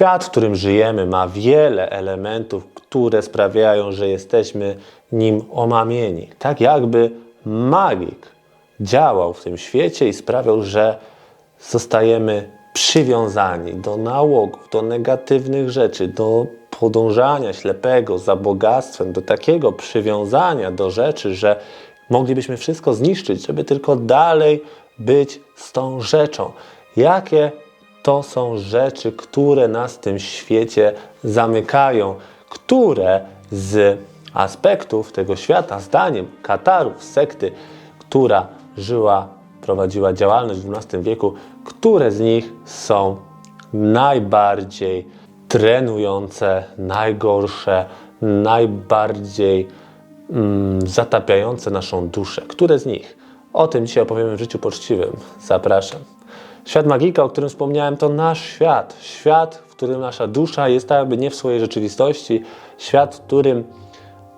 Świat, w którym żyjemy, ma wiele elementów, które sprawiają, że jesteśmy nim omamieni. Tak jakby magik działał w tym świecie i sprawiał, że zostajemy przywiązani do nałogów, do negatywnych rzeczy, do podążania ślepego za bogactwem, do takiego przywiązania do rzeczy, że moglibyśmy wszystko zniszczyć, żeby tylko dalej być z tą rzeczą. Jakie to są rzeczy, które nas w tym świecie zamykają, które z aspektów tego świata, zdaniem Katarów, sekty, która żyła, prowadziła działalność w XII wieku, które z nich są najbardziej trenujące, najgorsze, najbardziej mm, zatapiające naszą duszę. Które z nich? O tym dzisiaj opowiemy w życiu poczciwym. Zapraszam. Świat magika, o którym wspomniałem, to nasz świat. Świat, w którym nasza dusza jest tak jakby nie w swojej rzeczywistości. Świat, w którym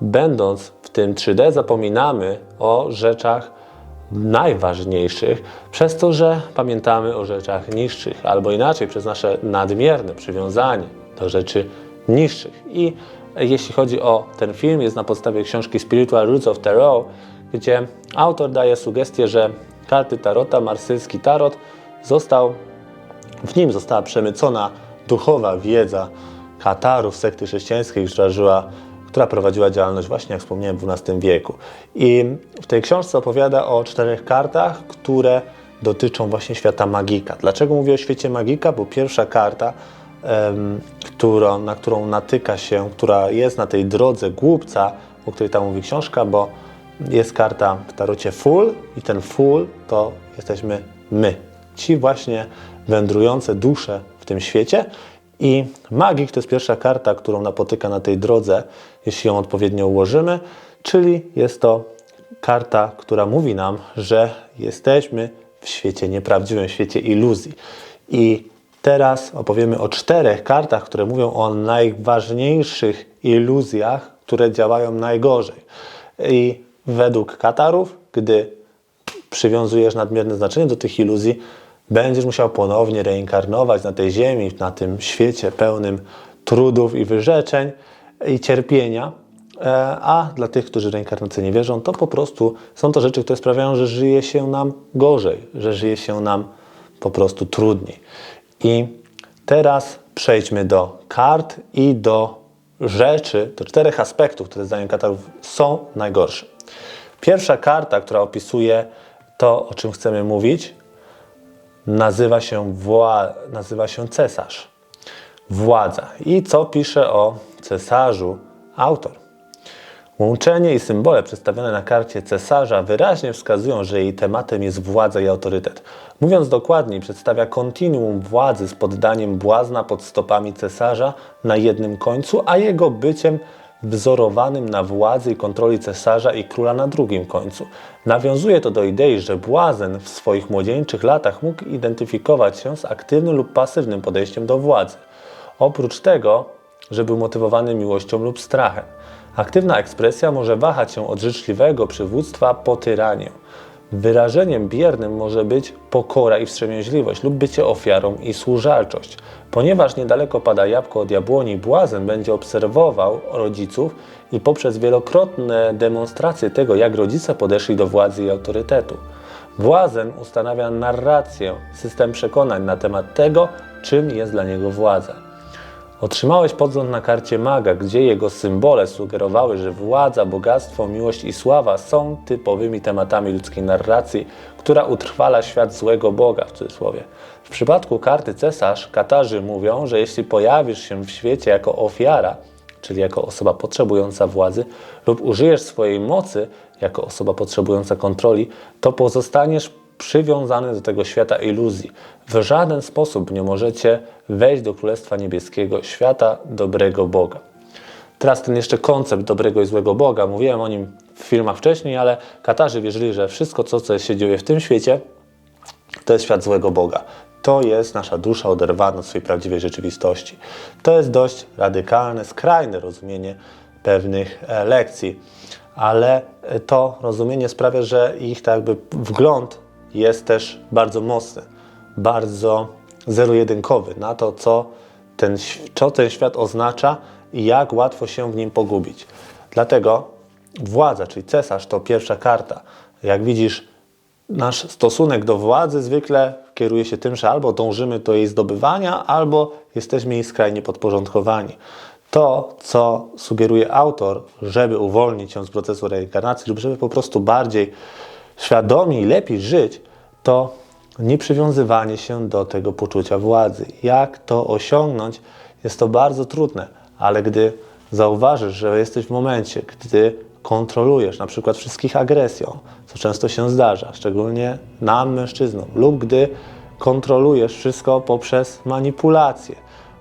będąc w tym 3D zapominamy o rzeczach najważniejszych, przez to, że pamiętamy o rzeczach niższych, albo inaczej, przez nasze nadmierne przywiązanie do rzeczy niższych. I jeśli chodzi o ten film, jest na podstawie książki Spiritual Roots of Tarot, gdzie autor daje sugestię, że karty Tarota, marsylski Tarot, został, w nim została przemycona duchowa wiedza Katarów, sekty chrześcijańskiej, która żyła która prowadziła działalność właśnie, jak wspomniałem, w XII wieku. I w tej książce opowiada o czterech kartach, które dotyczą właśnie świata magika. Dlaczego mówię o świecie magika? Bo pierwsza karta, um, którą, na którą natyka się, która jest na tej drodze głupca, o której tam mówi książka, bo jest karta w tarocie full i ten full to jesteśmy my. Ci właśnie wędrujące dusze w tym świecie i magik to jest pierwsza karta, którą napotyka na tej drodze, jeśli ją odpowiednio ułożymy, czyli jest to karta, która mówi nam, że jesteśmy w świecie nieprawdziwym, świecie iluzji. I teraz opowiemy o czterech kartach, które mówią o najważniejszych iluzjach, które działają najgorzej. I według Katarów, gdy przywiązujesz nadmierne znaczenie do tych iluzji, będziesz musiał ponownie reinkarnować na tej ziemi, na tym świecie pełnym trudów i wyrzeczeń i cierpienia. E, a dla tych, którzy reinkarnację nie wierzą, to po prostu są to rzeczy, które sprawiają, że żyje się nam gorzej, że żyje się nam po prostu trudniej. I teraz przejdźmy do kart i do rzeczy, do czterech aspektów, które zdaniem Katarów są najgorsze. Pierwsza karta, która opisuje to, o czym chcemy mówić, nazywa się, wła, nazywa się cesarz. Władza. I co pisze o cesarzu autor? Łączenie i symbole przedstawione na karcie cesarza wyraźnie wskazują, że jej tematem jest władza i autorytet. Mówiąc dokładniej, przedstawia kontinuum władzy z poddaniem błazna pod stopami cesarza na jednym końcu, a jego byciem wzorowanym na władzy i kontroli cesarza i króla na drugim końcu. Nawiązuje to do idei, że błazen w swoich młodzieńczych latach mógł identyfikować się z aktywnym lub pasywnym podejściem do władzy. Oprócz tego, że był motywowany miłością lub strachem. Aktywna ekspresja może wahać się od życzliwego przywództwa po tyranię. Wyrażeniem biernym może być pokora i wstrzemięźliwość lub bycie ofiarą i służalczość. Ponieważ niedaleko pada jabłko od jabłoni, błazen będzie obserwował rodziców i poprzez wielokrotne demonstracje tego, jak rodzice podeszli do władzy i autorytetu. Błazen ustanawia narrację, system przekonań na temat tego, czym jest dla niego władza. Otrzymałeś podgląd na karcie maga, gdzie jego symbole sugerowały, że władza, bogactwo, miłość i sława są typowymi tematami ludzkiej narracji, która utrwala świat złego Boga w cudzysłowie. W przypadku karty cesarz, Katarzy mówią, że jeśli pojawisz się w świecie jako ofiara, czyli jako osoba potrzebująca władzy, lub użyjesz swojej mocy jako osoba potrzebująca kontroli, to pozostaniesz przywiązany do tego świata iluzji. W żaden sposób nie możecie wejść do Królestwa Niebieskiego, świata dobrego Boga. Teraz ten jeszcze koncept dobrego i złego Boga, mówiłem o nim w filmach wcześniej, ale Katarzy wierzyli, że wszystko, co, co się dzieje w tym świecie, to jest świat złego Boga. To jest nasza dusza oderwana od swojej prawdziwej rzeczywistości. To jest dość radykalne, skrajne rozumienie pewnych e, lekcji, ale to rozumienie sprawia, że ich tak jakby wgląd jest też bardzo mocny, bardzo zero-jedynkowy na to, co ten, co ten świat oznacza i jak łatwo się w nim pogubić. Dlatego władza, czyli cesarz, to pierwsza karta. Jak widzisz, nasz stosunek do władzy zwykle kieruje się tym, że albo dążymy do jej zdobywania, albo jesteśmy jej skrajnie podporządkowani. To, co sugeruje autor, żeby uwolnić się z procesu reinkarnacji lub żeby po prostu bardziej świadomie i lepiej żyć, to nieprzywiązywanie się do tego poczucia władzy. Jak to osiągnąć? Jest to bardzo trudne, ale gdy zauważysz, że jesteś w momencie, gdy kontrolujesz na przykład wszystkich agresją, co często się zdarza, szczególnie nam, mężczyznom, lub gdy kontrolujesz wszystko poprzez manipulację,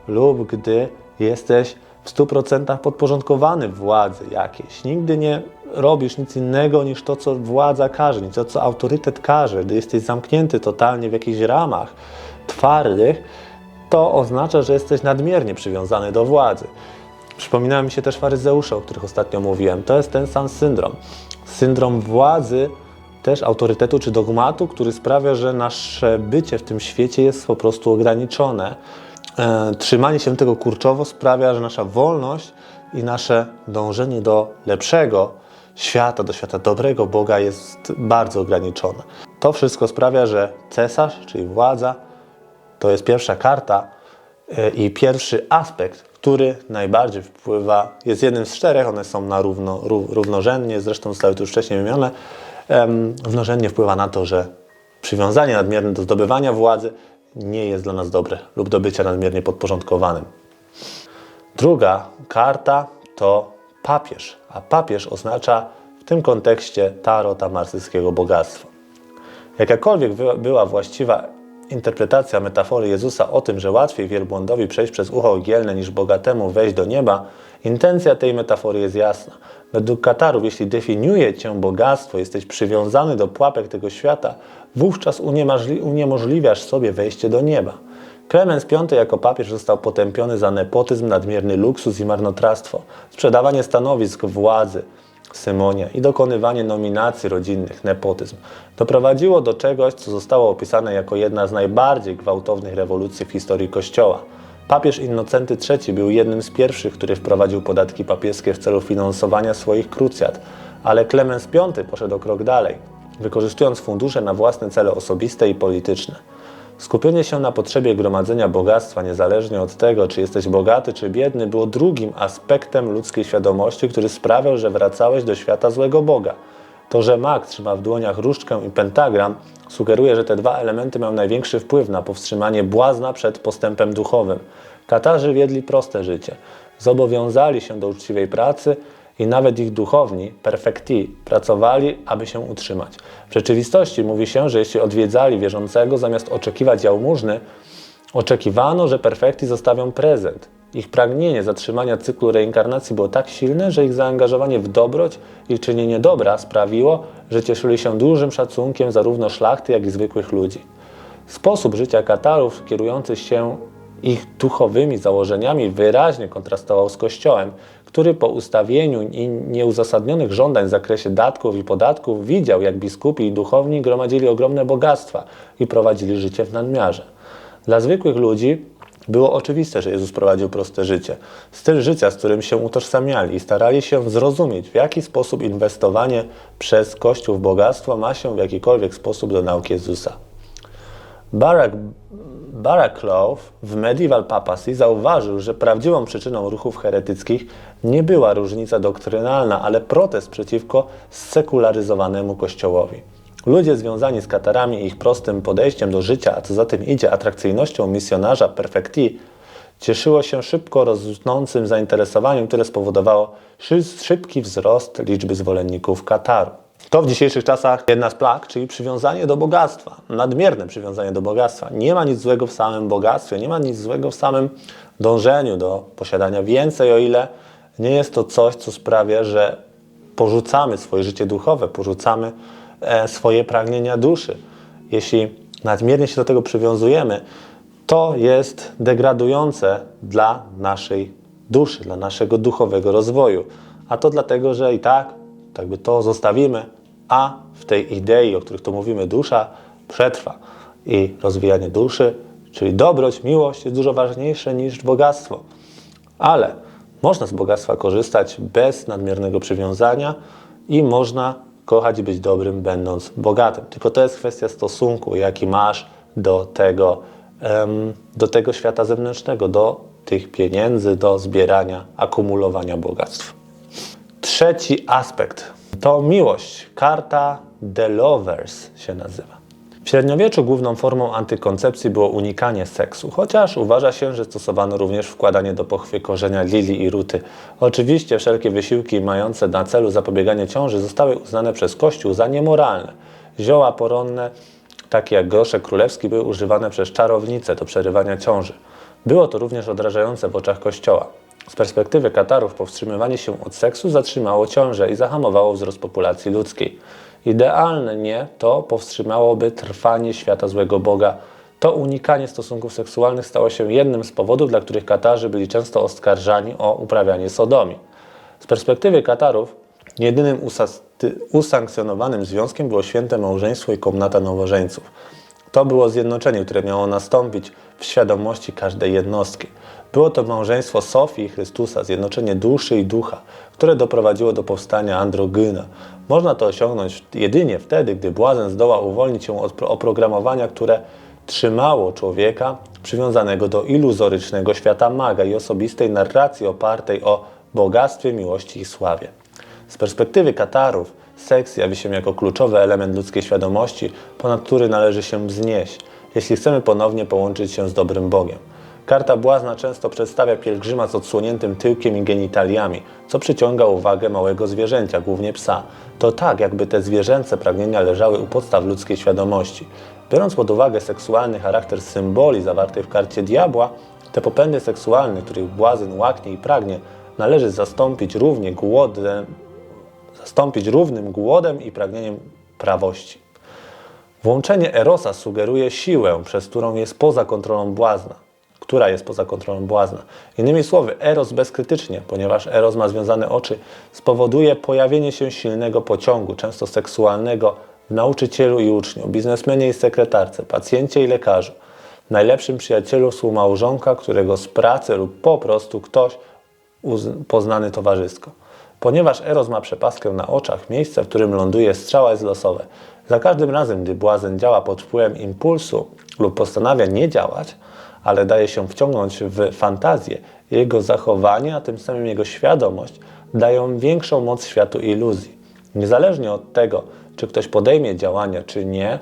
lub gdy jesteś w 100% podporządkowany władzy jakiejś. Nigdy nie robisz nic innego niż to, co władza każe, niż to, co autorytet każe. Gdy jesteś zamknięty totalnie w jakichś ramach twardych, to oznacza, że jesteś nadmiernie przywiązany do władzy. Przypominają mi się też faryzeusze, o których ostatnio mówiłem. To jest ten sam syndrom. Syndrom władzy, też autorytetu czy dogmatu, który sprawia, że nasze bycie w tym świecie jest po prostu ograniczone. E, trzymanie się tego kurczowo sprawia, że nasza wolność i nasze dążenie do lepszego świata, do świata dobrego Boga jest bardzo ograniczone. To wszystko sprawia, że cesarz, czyli władza, to jest pierwsza karta e, i pierwszy aspekt, który najbardziej wpływa, jest jednym z czterech, one są na równo, ró- równorzędnie, zresztą zostały tu już wcześniej wymienione, równorzędnie wpływa na to, że przywiązanie nadmierne do zdobywania władzy nie jest dla nas dobre lub do bycia nadmiernie podporządkowanym. Druga karta to papież, a papież oznacza w tym kontekście tarota marsyjskiego bogactwo. Jakakolwiek była właściwa interpretacja metafory Jezusa o tym, że łatwiej wielbłądowi przejść przez ucho ogielne niż bogatemu wejść do nieba, intencja tej metafory jest jasna. Według Katarów, jeśli definiuje cię bogactwo, jesteś przywiązany do pułapek tego świata, wówczas uniemożli- uniemożliwiasz sobie wejście do nieba. Klemens V jako papież został potępiony za nepotyzm, nadmierny luksus i marnotrawstwo, sprzedawanie stanowisk władzy, Symonia i dokonywanie nominacji rodzinnych, nepotyzm, doprowadziło do czegoś, co zostało opisane jako jedna z najbardziej gwałtownych rewolucji w historii Kościoła. Papież Innocenty III był jednym z pierwszych, który wprowadził podatki papieskie w celu finansowania swoich krucjat, ale Klemens V poszedł o krok dalej, wykorzystując fundusze na własne cele osobiste i polityczne. Skupienie się na potrzebie gromadzenia bogactwa, niezależnie od tego, czy jesteś bogaty, czy biedny, było drugim aspektem ludzkiej świadomości, który sprawiał, że wracałeś do świata złego Boga. To, że mag trzyma w dłoniach różdżkę i pentagram, sugeruje, że te dwa elementy mają największy wpływ na powstrzymanie błazna przed postępem duchowym. Katarzy wiedli proste życie. Zobowiązali się do uczciwej pracy i nawet ich duchowni, perfekti, pracowali, aby się utrzymać. W rzeczywistości mówi się, że jeśli odwiedzali wierzącego, zamiast oczekiwać jałmużny, oczekiwano, że perfekti zostawią prezent. Ich pragnienie zatrzymania cyklu reinkarnacji było tak silne, że ich zaangażowanie w dobroć i czynienie dobra sprawiło, że cieszyli się dużym szacunkiem zarówno szlachty, jak i zwykłych ludzi. Sposób życia Katarów, kierujący się ich duchowymi założeniami, wyraźnie kontrastował z Kościołem, który po ustawieniu i nieuzasadnionych żądań w zakresie datków i podatków widział, jak biskupi i duchowni gromadzili ogromne bogactwa i prowadzili życie w nadmiarze. Dla zwykłych ludzi było oczywiste, że Jezus prowadził proste życie. Styl życia, z którym się utożsamiali i starali się zrozumieć, w jaki sposób inwestowanie przez Kościół w bogactwo ma się w jakikolwiek sposób do nauki Jezusa. Barack, Baraclow w Medieval Papacy zauważył, że prawdziwą przyczyną ruchów heretyckich nie była różnica doktrynalna, ale protest przeciwko sekularyzowanemu kościołowi. Ludzie związani z Katarami i ich prostym podejściem do życia, a co za tym idzie atrakcyjnością misjonarza perfekti, cieszyło się szybko rosnącym zainteresowaniem, które spowodowało szy- szybki wzrost liczby zwolenników Kataru. To w dzisiejszych czasach jedna z plag, czyli przywiązanie do bogactwa, nadmierne przywiązanie do bogactwa. Nie ma nic złego w samym bogactwie, nie ma nic złego w samym dążeniu do posiadania więcej, o ile nie jest to coś, co sprawia, że porzucamy swoje życie duchowe, porzucamy e, swoje pragnienia duszy. Jeśli nadmiernie się do tego przywiązujemy, to jest degradujące dla naszej duszy, dla naszego duchowego rozwoju. A to dlatego, że i tak, tak by to zostawimy, a w tej idei, o których tu mówimy, dusza przetrwa. I rozwijanie duszy, Czyli dobroć, miłość jest dużo ważniejsze niż bogactwo. Ale można z bogactwa korzystać bez nadmiernego przywiązania i można kochać i być dobrym, będąc bogatym. Tylko to jest kwestia stosunku, jaki masz do tego, do tego świata zewnętrznego, do tych pieniędzy, do zbierania, akumulowania bogactw. Trzeci aspekt to miłość. Karta The Lovers się nazywa. W średniowieczu główną formą antykoncepcji było unikanie seksu, chociaż uważa się, że stosowano również wkładanie do pochwy korzenia lilii i ruty. Oczywiście wszelkie wysiłki mające na celu zapobieganie ciąży zostały uznane przez Kościół za niemoralne. Zioła poronne, takie jak groszek królewski, były używane przez czarownice do przerywania ciąży. Było to również odrażające w oczach Kościoła. Z perspektywy Katarów powstrzymywanie się od seksu zatrzymało ciążę i zahamowało wzrost populacji ludzkiej. Idealne nie to powstrzymałoby trwanie świata złego Boga. To unikanie stosunków seksualnych stało się jednym z powodów, dla których Katarzy byli często oskarżani o uprawianie sodomii. Z perspektywy Katarów jedynym usankcjonowanym związkiem było święte małżeństwo i komnata nowożeńców. To było zjednoczenie, które miało nastąpić w świadomości każdej jednostki. Było to małżeństwo Sofii i Chrystusa, zjednoczenie duszy i ducha, które doprowadziło do powstania androgyna. Można to osiągnąć jedynie wtedy, gdy błazen zdoła uwolnić się od pro- oprogramowania, które trzymało człowieka przywiązanego do iluzorycznego świata maga i osobistej narracji opartej o bogactwie, miłości i sławie. Z perspektywy Katarów, seks jawi się jako kluczowy element ludzkiej świadomości, ponad który należy się wznieść, jeśli chcemy ponownie połączyć się z dobrym Bogiem. Karta błazna często przedstawia pielgrzyma z odsłoniętym tyłkiem i genitaliami, co przyciąga uwagę małego zwierzęcia, głównie psa. To tak, jakby te zwierzęce pragnienia leżały u podstaw ludzkiej świadomości. Biorąc pod uwagę seksualny charakter symboli zawartych w karcie diabła, te popędy seksualne, których błazyn łaknie i pragnie, należy zastąpić równie głodem, zastąpić równym głodem i pragnieniem prawości. Włączenie Erosa sugeruje siłę, przez którą jest poza kontrolą błazna, która jest poza kontrolą błazna. Innymi słowy, Eros bezkrytycznie, ponieważ Eros ma związane oczy, spowoduje pojawienie się silnego pociągu, często seksualnego, w nauczycielu i uczniu, biznesmenie i sekretarce, pacjencie i lekarzu, najlepszym przyjacielu współmałżonka, którego z pracy lub po prostu ktoś poznany towarzysko. Ponieważ Eros ma przepaskę na oczach, miejsce, w którym ląduje strzała jest losowe. Za każdym razem, gdy błazen działa pod wpływem impulsu lub postanawia nie działać, ale daje się wciągnąć w fantazję, jego zachowanie, a tym samym jego świadomość dają większą moc światu iluzji. Niezależnie od tego, czy ktoś podejmie działania, czy nie,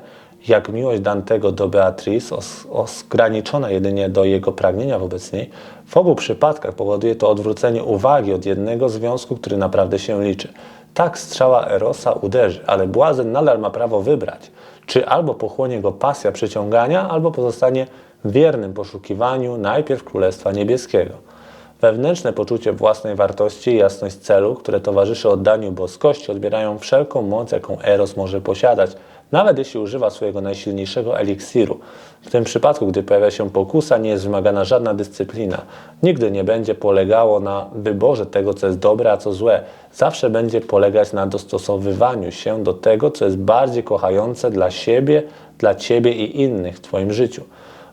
jak miłość Dantego do Beatrice, os, ograniczona jedynie do jego pragnienia wobec niej, w obu przypadkach powoduje to odwrócenie uwagi od jednego związku, który naprawdę się liczy. Tak strzała Erosa uderzy, ale błazen nadal ma prawo wybrać, czy albo pochłonie go pasja przyciągania, albo pozostanie wiernym poszukiwaniu najpierw Królestwa Niebieskiego. Wewnętrzne poczucie własnej wartości i jasność celu, które towarzyszy oddaniu boskości, odbierają wszelką moc, jaką Eros może posiadać, nawet jeśli używa swojego najsilniejszego eliksiru. W tym przypadku, gdy pojawia się pokusa, nie jest wymagana żadna dyscyplina. Nigdy nie będzie polegało na wyborze tego, co jest dobre, a co złe. Zawsze będzie polegać na dostosowywaniu się do tego, co jest bardziej kochające dla siebie, dla ciebie i innych w twoim życiu.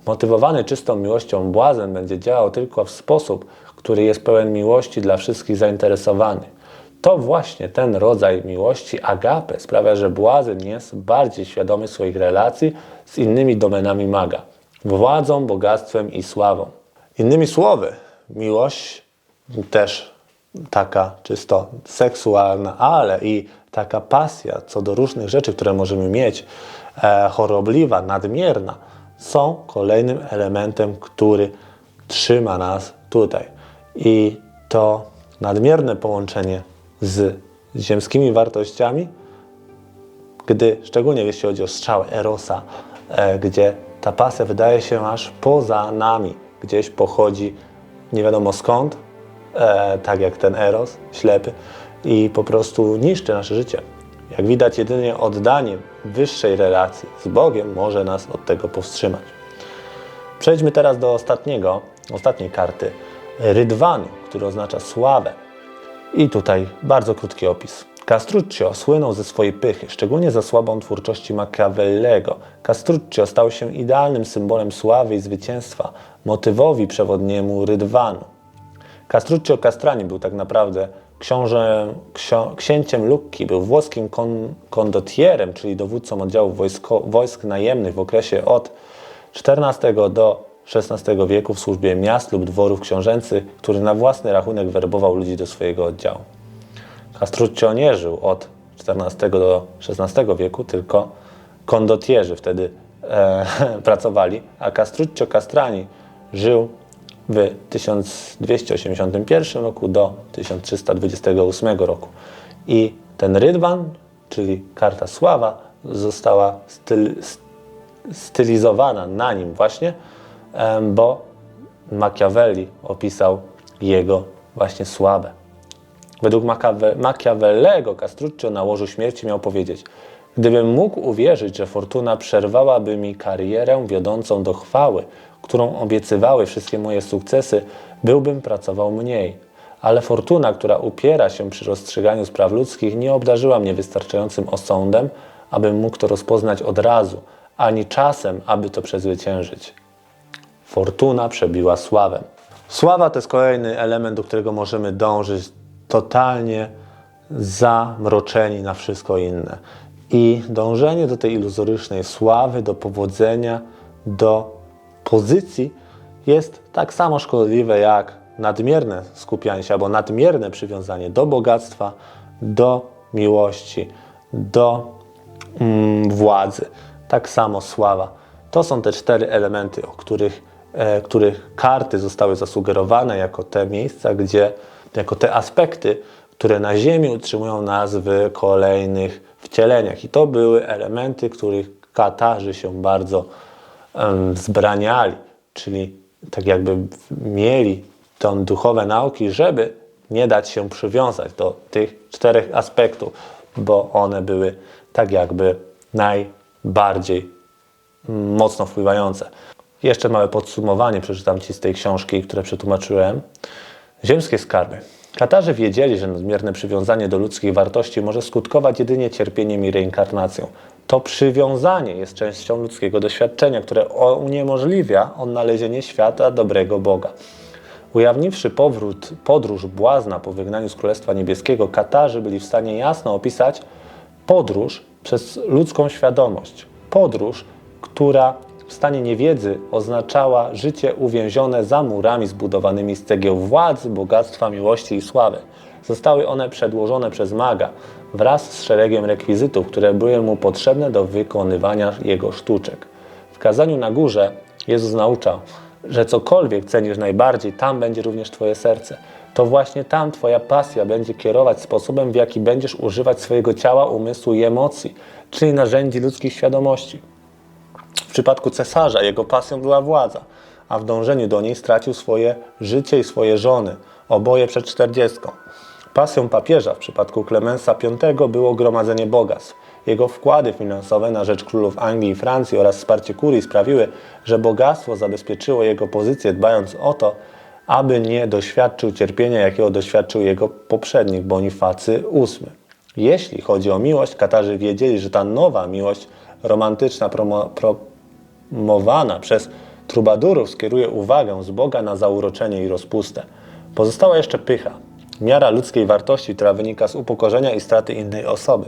Motywowany czystą miłością błazen będzie działał tylko w sposób, który jest pełen miłości dla wszystkich zainteresowanych. To właśnie ten rodzaj miłości, agape, sprawia, że błazen jest bardziej świadomy swoich relacji z innymi domenami maga władzą, bogactwem i sławą. Innymi słowy, miłość też taka czysto seksualna, ale i taka pasja co do różnych rzeczy, które możemy mieć, e, chorobliwa, nadmierna, są kolejnym elementem, który trzyma nas tutaj. I to nadmierne połączenie z ziemskimi wartościami, gdy, szczególnie jeśli chodzi o strzał Erosa, e, gdzie ta pasja wydaje się aż poza nami, gdzieś pochodzi nie wiadomo skąd, e, tak jak ten Eros, ślepy, i po prostu niszczy nasze życie. Jak widać, jedynie oddanie wyższej relacji z Bogiem może nas od tego powstrzymać. Przejdźmy teraz do ostatniego, ostatniej karty, Rydwanu, który oznacza sławę. I tutaj bardzo krótki opis. Castruccio słynął ze swojej pychy, szczególnie za słabą twórczości Machiavellego. Castruccio stał się idealnym symbolem sławy i zwycięstwa, motywowi przewodniemu Rydwanu. Castruccio Castrani był tak naprawdę książę, ksio, księciem Lucchi, był włoskim kon, kondottierem, czyli dowódcą oddziałów wojsko, wojsk najemnych w okresie od XIV do XVI wieku w służbie miast lub dworów książęcych, który na własny rachunek werbował ludzi do swojego oddziału. Castruccio nie żył od XIV do XVI wieku, tylko kondottierzy wtedy e, pracowali, a Castruccio Castrani żył w 1281 roku do 1328 roku. I ten rydwan, czyli karta sława, została styl, stylizowana na nim właśnie, bo Machiavelli opisał jego właśnie sławę. Według Machiave- Machiavellego Castruccio na łożu śmierci miał powiedzieć Gdybym mógł uwierzyć, że fortuna przerwałaby mi karierę wiodącą do chwały, którą obiecywały wszystkie moje sukcesy, byłbym pracował mniej. Ale fortuna, która upiera się przy rozstrzyganiu spraw ludzkich, nie obdarzyła mnie wystarczającym osądem, abym mógł to rozpoznać od razu, ani czasem, aby to przezwyciężyć. Fortuna przebiła sławę. Sława to jest kolejny element, do którego możemy dążyć totalnie zamroczeni na wszystko inne. I dążenie do tej iluzorycznej sławy, do powodzenia, do pozycji jest tak samo szkodliwe jak nadmierne skupianie się albo nadmierne przywiązanie do bogactwa, do miłości, do mm, władzy. Tak samo sława. To są te cztery elementy, o których, których karty zostały zasugerowane jako te miejsca, gdzie, jako te aspekty, które na Ziemi utrzymują nas w kolejnych wcieleniach. I to były elementy, których Katarzy się bardzo em, wzbraniali, czyli tak jakby mieli tą duchowe nauki, żeby nie dać się przywiązać do tych czterech aspektów, bo one były tak jakby najbardziej mm, mocno wpływające. Jeszcze małe podsumowanie przeczytam Ci z tej książki, które przetłumaczyłem. Ziemskie skarby. Katarzy wiedzieli, że nadmierne przywiązanie do ludzkich wartości może skutkować jedynie cierpieniem i reinkarnacją. To przywiązanie jest częścią ludzkiego doświadczenia, które uniemożliwia odnalezienie świata dobrego Boga. Ujawniwszy powrót, podróż błazna po wygnaniu z Królestwa Niebieskiego, Katarzy byli w stanie jasno opisać podróż przez ludzką świadomość. Podróż, która w stanie niewiedzy oznaczała życie uwięzione za murami zbudowanymi z cegieł władzy, bogactwa, miłości i sławy. Zostały one przedłożone przez maga wraz z szeregiem rekwizytów, które były mu potrzebne do wykonywania jego sztuczek. W kazaniu na górze Jezus nauczał, że cokolwiek cenisz najbardziej, tam będzie również Twoje serce. To właśnie tam Twoja pasja będzie kierować sposobem, w jaki będziesz używać swojego ciała, umysłu i emocji, czyli narzędzi ludzkich świadomości. Przypadku cesarza jego pasją była władza, a w dążeniu do niej stracił swoje życie i swoje żony, oboje przed czterdziestką. Pasją papieża w przypadku Klemensa V było gromadzenie bogactw. Jego wkłady finansowe na rzecz królów Anglii i Francji oraz wsparcie kurii sprawiły, że bogactwo zabezpieczyło jego pozycję, dbając o to, aby nie doświadczył cierpienia, jakiego doświadczył jego poprzednik Bonifacy VIII. Jeśli chodzi o miłość, Katarzy wiedzieli, że ta nowa miłość romantyczna, promo, promowana przez trubadurów skieruje uwagę z Boga na zauroczenie i rozpustę. Pozostała jeszcze pycha, miara ludzkiej wartości, która wynika z upokorzenia i straty innej osoby.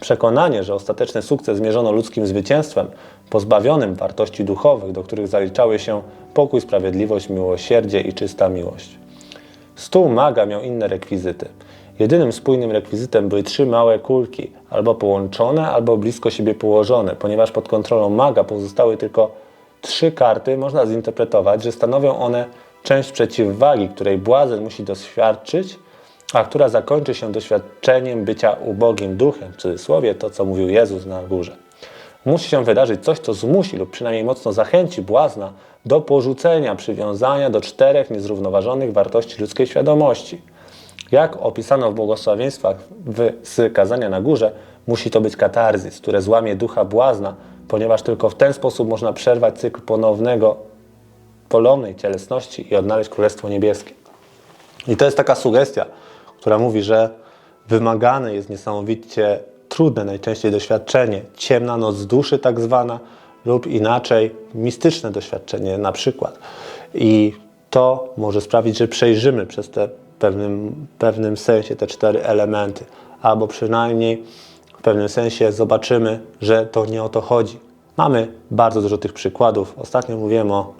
Przekonanie, że ostateczny sukces zmierzono ludzkim zwycięstwem, pozbawionym wartości duchowych, do których zaliczały się pokój, sprawiedliwość, miłosierdzie i czysta miłość. Stół maga miał inne rekwizyty. Jedynym spójnym rekwizytem były trzy małe kulki, albo połączone, albo blisko siebie położone. Ponieważ pod kontrolą maga pozostały tylko trzy karty, można zinterpretować, że stanowią one część przeciwwagi, której błazen musi doświadczyć, a która zakończy się doświadczeniem bycia ubogim duchem, w cudzysłowie to, co mówił Jezus na górze. Musi się wydarzyć coś, co zmusi lub przynajmniej mocno zachęci błazna do porzucenia przywiązania do czterech niezrównoważonych wartości ludzkiej świadomości. Jak opisano w błogosławieństwach w, z kazania na górze, musi to być katarzis, które złamie ducha błazna, ponieważ tylko w ten sposób można przerwać cykl ponownego, polomnej cielesności i odnaleźć Królestwo Niebieskie. I to jest taka sugestia, która mówi, że wymagane jest niesamowicie trudne najczęściej doświadczenie, ciemna noc duszy tak zwana, lub inaczej mistyczne doświadczenie na przykład. I to może sprawić, że przejrzymy przez te pewnym, pewnym sensie te cztery elementy, albo przynajmniej w pewnym sensie zobaczymy, że to nie o to chodzi. Mamy bardzo dużo tych przykładów. Ostatnio mówiłem o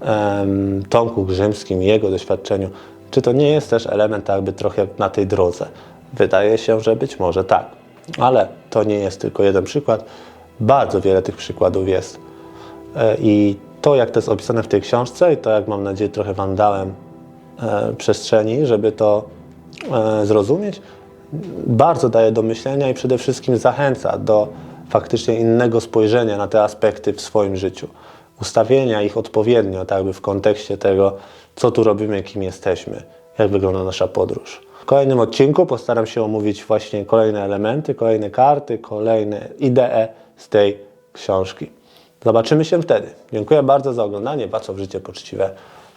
em, Tomku Grzymskim i jego doświadczeniu. Czy to nie jest też element jakby trochę na tej drodze? Wydaje się, że być może tak. Ale to nie jest tylko jeden przykład. Bardzo wiele tych przykładów jest. E, I to, jak to jest opisane w tej książce, i to, jak mam nadzieję, trochę Wam dałem przestrzeni, żeby to e, zrozumieć, bardzo daje do myślenia i przede wszystkim zachęca do faktycznie innego spojrzenia na te aspekty w swoim życiu. Ustawienia ich odpowiednio, tak jakby w kontekście tego, co tu robimy, kim jesteśmy, jak wygląda nasza podróż. W kolejnym odcinku postaram się omówić właśnie kolejne elementy, kolejne karty, kolejne idee z tej książki. Zobaczymy się wtedy. Dziękuję bardzo za oglądanie. Wacław Życie Poczciwe.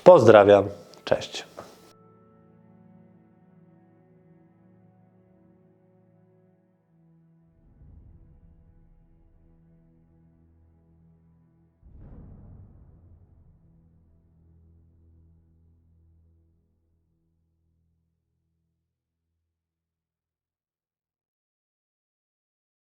Pozdrawiam. Cześć.